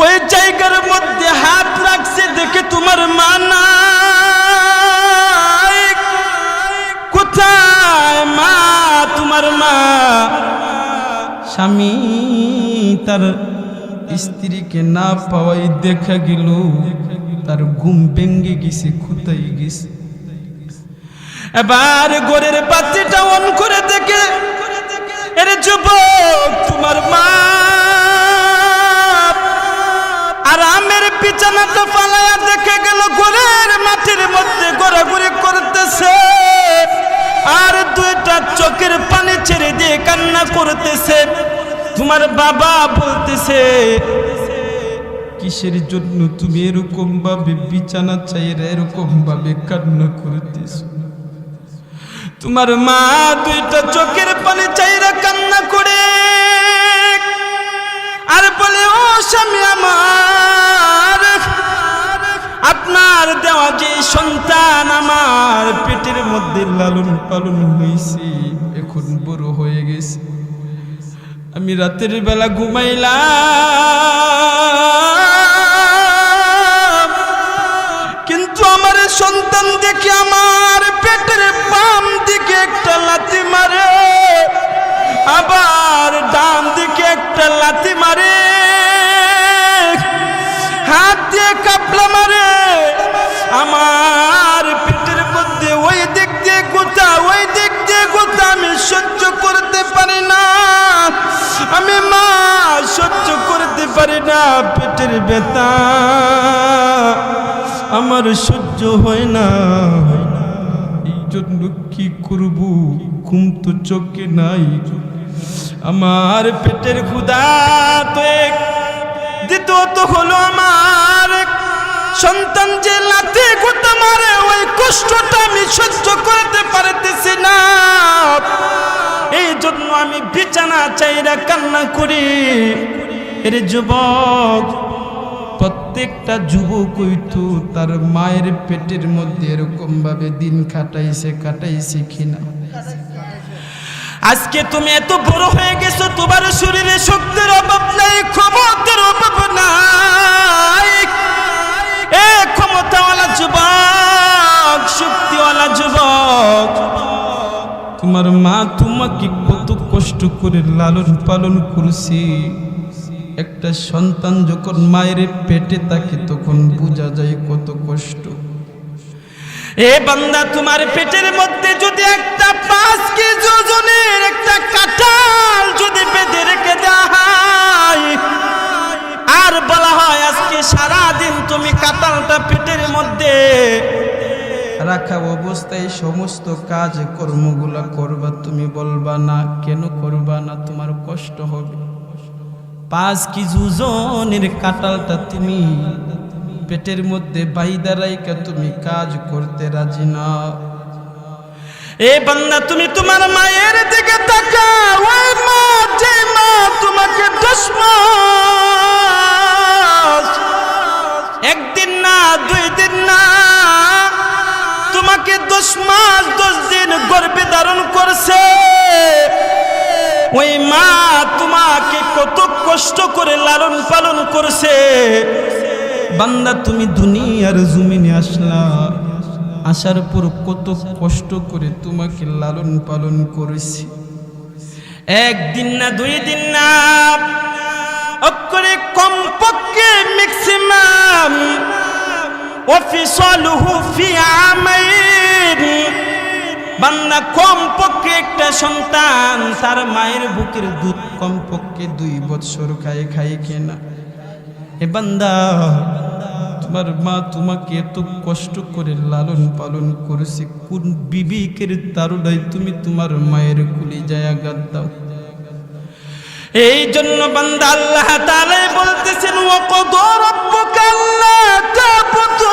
ওই জায়গার মধ্যে হাত রাখছে দেখে তোমার মা নাই। কোথায় মা? তোমার মা? স্বামী তার স্ত্রীকে না পাওয়াই দেখা গেল। তার ঘুম ভেঙ্গে গেছে, খুতাই গেছে। এবার গোরের বাতিটা অন করে দেখে। এর যুবক তোমার মা আরামের বিছানাটা পালায়া দেখে গেল গোরের মাটির মধ্যে গোড়াগুড়ি করতেছে। আর দুইটা চোখের পানি ছেড়ে দিয়ে কান্না করতেছে। তোমার বাবা বলতেছে, কিসের জন্য তুমি এরকম ভাবে বিছানা চাইরা এরকম ভাবে কান্না করতেছ? তোমার মা দুইটা চোখের পানি চাইরা কান্না করে দেওয়া যে সন্তান আমার পেটের মধ্যে লালন পালন হয়েছে এখন বড় হয়ে গেছে। আমি রাতের বেলা ঘুমাইলাম, কিন্তু আমার সন্তান দেখে আমার পেটের বাম দিকে একটা লাথি মারে, আবার ডান দিকে একটা লাথি মারে। হাত দিয়ে কাপলা মারে আমার পেটের মধ্যে ওই দিক দিয়ে ওই দিক দিয়ে আমি সহ্য করতে পারি না। আমি মা, সহ্য করতে পারি না পেটের ব্যথা। আমার সহ্য হয় না। এই জন্য কি করব? ঘুম তো চোখে নাই। আমার পেটের ক্ষুদা তো দ্বিতীয়ত হলো আমার সন্তান যে লাথি গুতা মারে, ওই কষ্টটা আমি সহ্য করতে পারতেছি না। এই জন্য আমি বিছানা চাইরা কান্না করি। এর যুবক, প্রত্যেকটা যুবক হইতো তার মায়ের পেটের মধ্যে এরকম ভাবে দিন কাটাইছে কাটাইছে কিনা? আজকে তুমি এত বড় হয়ে গেছো, তোমার শরীরে শক্তির অভাব নাই, ক্ষমতার অভাব নাই। তোমার মা তোমাকে কত কষ্ট করে লালন পালন করছি। একটা সন্তান যখন মায়ের পেটে থাকে, তখন বোঝা যায় কত কষ্ট। এ বান্দা, তোমার পেটের মধ্যে যদি একটা পাঁচ কেজি ওজনের একটা কাঁঠাল যদি বেঁধে রেখে দেওয়া হয়, আর বলা হয় আজকে সারা দিন তুমি কাঁঠালটা পেটের মধ্যে রাখা অবস্থায় সমস্ত কাজ কর্মগুলা করবা, তুমি বলবা না, কেন করবা না, তোমার কষ্ট হবে। পাঁচ কি ওজনের কাঁঠালটা তুমি পেটের মধ্যে বাইদা রাইকা তুমি কাজ করতে রাজি না। এ বান্দা, তুমি তোমার মায়ের দিকে তাকাও মা, যে মা তোমাকে ওই মা তোমাকে কত কষ্ট করে লালন পালন করছে। বান্দা, তুমি দুনিয়ার জমিনে আসলা। আসার পর কত কষ্ট করে তোমাকে লালন পালন করেছি। একদিন না, দুই দিন না, অক্ষরে কমপক্ষে ম্যাক্সিমাম অফিসলহু ফি আমাইন বান্দা কম পক্ষে একটা সন্তান, তার মায়ের বুকের দুধ কম পক্ষে দুই বৎসর খায় খায় কেনা। এ বান্দা, তোমার মা তোমাকে এত কষ্ট করে লালন পালন করেছে, কোন বিবেকের তারুডাই তুমি তোমার মায়ের কুলি যায় আঘাত দাও। এই জন্য বান্দা আল্লাহ তাআলাই বলতেছেন, ওয়া কদা রাব্বুকা তা'বুদু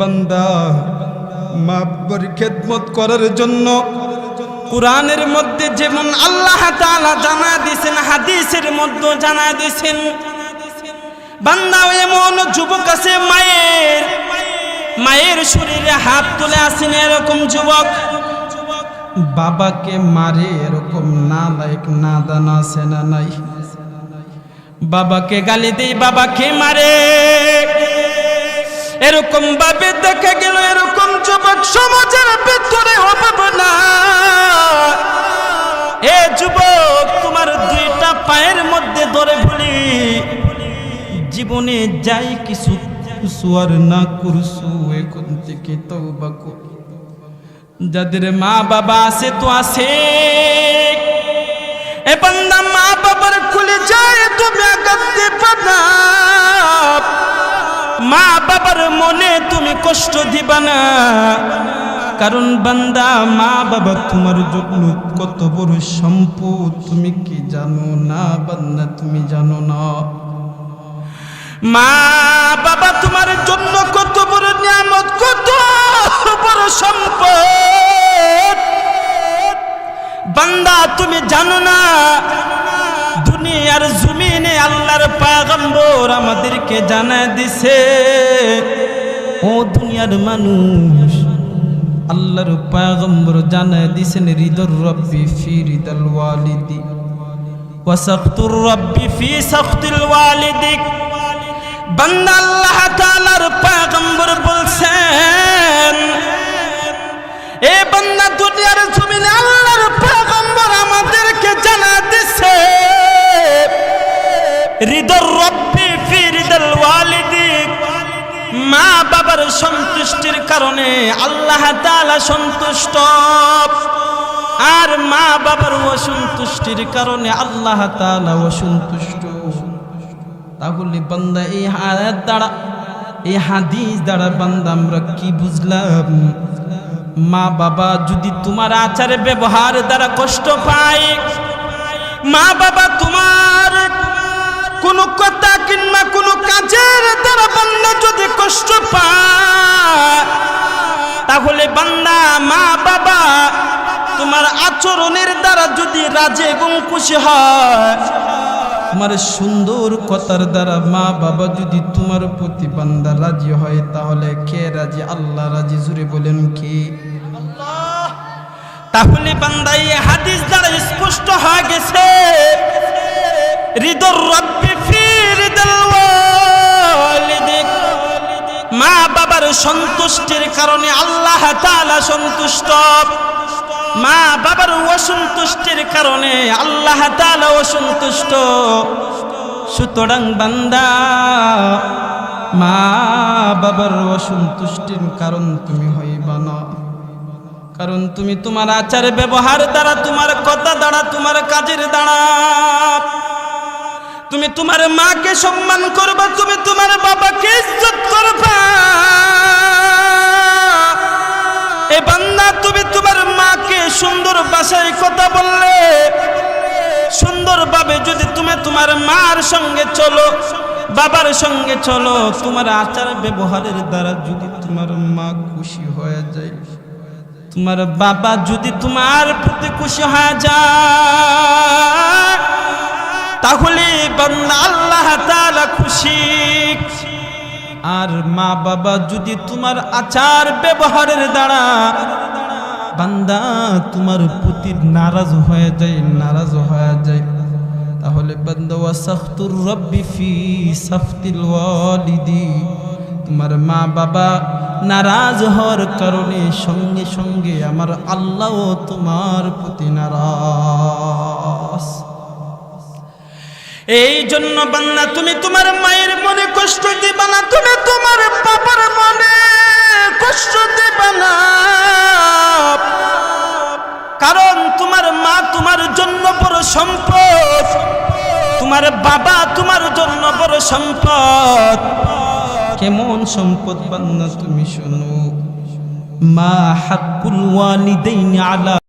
বান্দা মা বাবার খেদমত করার জন্য কোরআনের মধ্যে যেমন আল্লাহ তাআলা জানা দিয়েছেন, হাদিসের মধ্যে জানা দিয়েছেন, বান্দা এমন যুবক আছে, মায়ের মায়ের শরীরে হাত তুলে আসেন এরকম যুবক। বাবাকে মারে এরকম না লাইক না দানা আছে না নাই? বাবাকে গালি দেই, বাবাকে মারে। এরকম ভাবে দেখা গেল, এরকম যুবক সমাজের ভিতরে অভাব না এ যুবক, তোমার দুইটা পায়ের মধ্যে ধরে ভুলি জীবনে যাই কিছু কুসু আর না করছু, এখন থেকে তওবা কর। যাদের মা বাবা আছে তো আছে। এ বান্দা মা বাবার খুলে যায়, তুমি আগাতে পানা মা বাবার মনে তুমি কষ্ট দিবা না। কারণ বান্দা, মা বাবা তোমার জন্য কত বড় সম্পদ। তুমি কি জানো না বান্দা, তুমি জানো না। মা বাবা তোমার জন্য কত বড় নিয়ামত, কত বড় সম্পদ। বান্দা, তুমি জানো না পাগম্বর আমাদেরকে জানা দিছে, ও দুনিয়ার মানুষ। আল্লাহর পাগম্বর জানা দিছেন হৃদর রব্বি ফি ওয়ালিদি। ওয়াসাখতুর রব্বি ফি সাখতিল ওয়ালিদিক বান্দা আল্লাহ তাআলার পয়গম্বর বলছেন, এ বান্দা দুনিয়ার জমিনে আল্লাহর হৃদর রব্বি ফি মা বাবার সন্তুষ্টির কারণে আল্লাহ তাআলা সন্তুষ্ট। আর মা বাবার অসন্তুষ্টির কারণে আল্লাহ তাআলা অসন্তুষ্ট। তাহলে বান্দা, এই হায়াত দ্বারা, এই হাদিস দ্বারা বান্দা আমরা কি বুঝলাম? মা বাবা যদি তোমার আচারে ব্যবহার দ্বারা কষ্ট পায়, মা বাবা তোমার কোন কথা কিংবা কোন কাজের দ্বারা বান্দা যদি কষ্ট পায়, তাহলে বান্দা মা বাবা তোমার আচরণের দ্বারা যদি রাজে এবং খুশি হয়, তোমার সুন্দর কথার দ্বারা মা বাবা যদি তোমার প্রতি বান্দা রাজি হয়, তাহলে কে রাজি? আল্লাহ রাজি। জুড়ে বলেন কি? তাহলে বান্দা এই হাদিস দ্বারা স্পষ্ট হয়ে গেছে হৃদর রব্বি ফি হৃদল ওয়ালিদিক মা বাবার সন্তুষ্টির কারণে আল্লাহ তাআলা সন্তুষ্ট। মা বাবার অসন্তুষ্টির কারণে আল্লাহ তাআলা অসন্তুষ্ট। সুতরাং বান্দা, মা বাবার অসন্তুষ্টির কারণ তুমি হইবা না। কারণ তুমি তোমার আচার ব্যবহার দ্বারা, তোমার কথা দ্বারা, তোমার কাজের দ্বারা। তুমি তোমার মাকে সম্মান করবা, তুমি তোমার বাবাকে ইজ্জত করবা। এ বান্দা, তুমি তোমার মাকে সুন্দর ভাষায় কথা বললে, সুন্দরভাবে যদি তুমি তোমার মার সঙ্গে চলো, বাবার সঙ্গে চলো, তোমার আচার ব্যবহারের দ্বারা যদি তোমার মা খুশি হয়ে যায়, তোমার বাবা যদি তোমার প্রতি খুশি হয়ে যায়। তাহলে বান্দা আল্লাহ তাআলা খুশি। আর মা বাবা যদি তোমার আচার ব্যবহারের দ্বারা বান্দা তোমার প্রতি নারাজ হয়ে যায়, নারাজ হয়ে যায়, তাহলে বান্দা ওয়াসাখতুর রব্বি ফি সাফতিল ওয়ালিদি। তোমার মা বাবা নারাজ হওয়ার কারণে সঙ্গে সঙ্গে আমার আল্লাহ তোমার প্রতি নারাজ। এই জন্য বান্না তুমি তোমার মায়ের মনে কষ্ট দিবা না, তুমি তোমার বাবার মনে কষ্ট দিবা না। কারণ তোমার মা তোমার জন্য বড় সম্পদ, তোমার বাবা তোমার জন্য বড় সম্পদ। কেমন সম্পদ বান্না তুমি শোনো। মা হাক্কুল ওয়ালিদাইনি আলা